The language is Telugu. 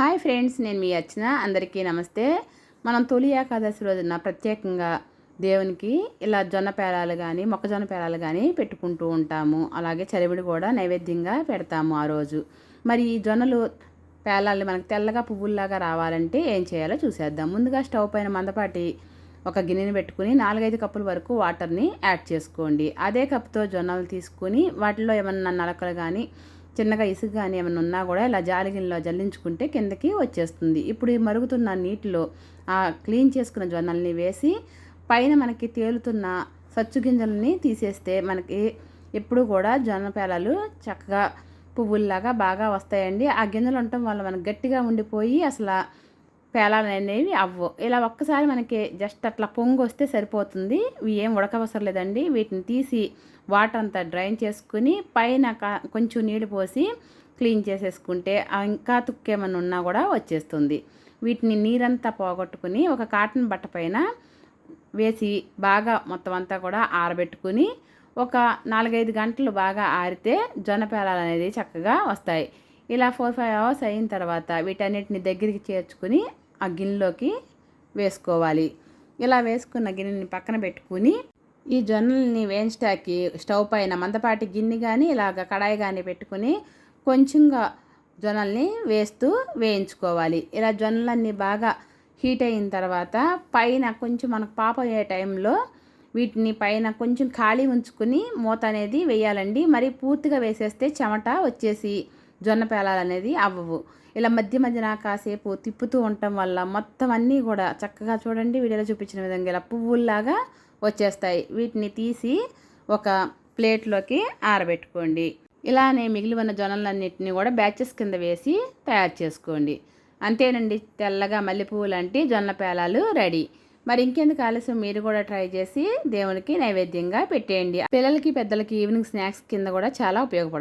హాయ్ ఫ్రెండ్స్ నేను మీ అర్చన అందరికీ నమస్తే. మనం తొలి ఏకాదశి రోజున ప్రత్యేకంగా దేవునికి ఇలా జొన్న పేలాలు కానీ మొక్కజొన్న పేలాలు కానీ పెట్టుకుంటూ ఉంటాము. అలాగే చలివిడి కూడా నైవేద్యంగా పెడతాము ఆ రోజు. మరి ఈ జొన్నలు పేలాలు మనకు తెల్లగా పువ్వుల్లాగా రావాలంటే ఏం చేయాలో చూసేద్దాం. ముందుగా స్టవ్ పైన మందపాటి ఒక గిన్నెని పెట్టుకుని నాలుగైదు కప్పుల వరకు వాటర్ని యాడ్ చేసుకోండి. అదే కప్తో జొన్నలు తీసుకుని వాటిలో ఏమన్నా నలకలు కానీ చిన్నగా ఇసుక కానీ ఏమైనా ఉన్నా కూడా ఇలా జాలిగిన్లో జల్లించుకుంటే కిందకి వచ్చేస్తుంది. ఇప్పుడు ఈ మరుగుతున్న నీటిలో ఆ క్లీన్ చేసుకున్న జొన్నల్ని వేసి పైన మనకి తేలుతున్న సచ్చు గింజల్ని తీసేస్తే మనకి ఎప్పుడు కూడా జొన్న పేలాలు చక్కగా పువ్వుల్లాగా బాగా వస్తాయండి. ఆ గింజలు ఉండటం వల్ల మనకు గట్టిగా ఉండిపోయి అసలు పేలాలనేవి అవ్వవు ఇలా ఒక్కసారి మనకి జస్ట్ అట్లా పొంగు వస్తే సరిపోతుంది. ఇవి ఏం ఉడకవసరం లేదండి వీటిని తీసి వాటర్ అంతా డ్రైన్ చేసుకుని పైన కా- కొంచెం నీళ్ళు పోసి క్లీన్ చేసేసుకుంటే ఇంకా తుక్కేమన్నా ఉన్నా కూడా వచ్చేస్తుంది. వీటిని నీరంతా పోగొట్టుకుని ఒక కాటన్ బట్ట పైన వేసి బాగా మొత్తం అంతా కూడా ఆరబెట్టుకుని ఒక నాలుగైదు గంటలు బాగా ఆరితే జొన్న పేలాలు అనేది చక్కగా వస్తాయి. ఇలా ఫోర్ ఫైవ్ అవర్స్ అయిన తర్వాత వీటన్నిటిని దగ్గరికి చేర్చుకుని ఆ గిన్నెలోకి వేసుకోవాలి. ఇలా వేసుకున్న గిన్నెని పక్కన పెట్టుకుని ఈ జొన్నల్ని వేయించడానికి స్టవ్ పైన మందపాటి గిన్నె కానీ ఇలాగ కడాయి కానీ పెట్టుకుని కొంచెంగా జొన్నల్ని వేస్తూ వేయించుకోవాలి. ఇలా జొన్నలన్నీ బాగా హీట్ అయిన తర్వాత పైన కొంచెం మనకు పాప అయ్యే టైంలో వీటిని పైన కొంచెం ఖాళీ ఉంచుకుని మూత అనేది వేయాలండి. మరి పూర్తిగా వేసేస్తే చెమట వచ్చేసి జొన్న పేలాలు అనేది అవ్వవు. ఇలా మధ్య మధ్యన కాసేపు తిప్పుతూ ఉండటం వల్ల మొత్తం అన్నీ కూడా చక్కగా చూడండి వీడియోలో చూపించిన విధంగా ఇలా పువ్వుల్లాగా వచ్చేస్తాయి. వీటిని తీసి ఒక ప్లేట్లోకి ఆరబెట్టుకోండి. ఇలానే మిగిలి ఉన్న జొన్నలన్నిటిని కూడా బ్యాచెస్ కింద వేసి తయారు చేసుకోండి. అంతేనండి తెల్లగా మల్లెపువ్వు లాంటి జొన్న పేలాలు రెడీ. మరి ఇంకెందుకు ఆలస్యం? మీరు కూడా ట్రై చేసి దేవునికి నైవేద్యంగా పెట్టేయండి. పిల్లలకి పెద్దలకి ఈవినింగ్ స్నాక్స్ కింద కూడా చాలా ఉపయోగపడుతుంది.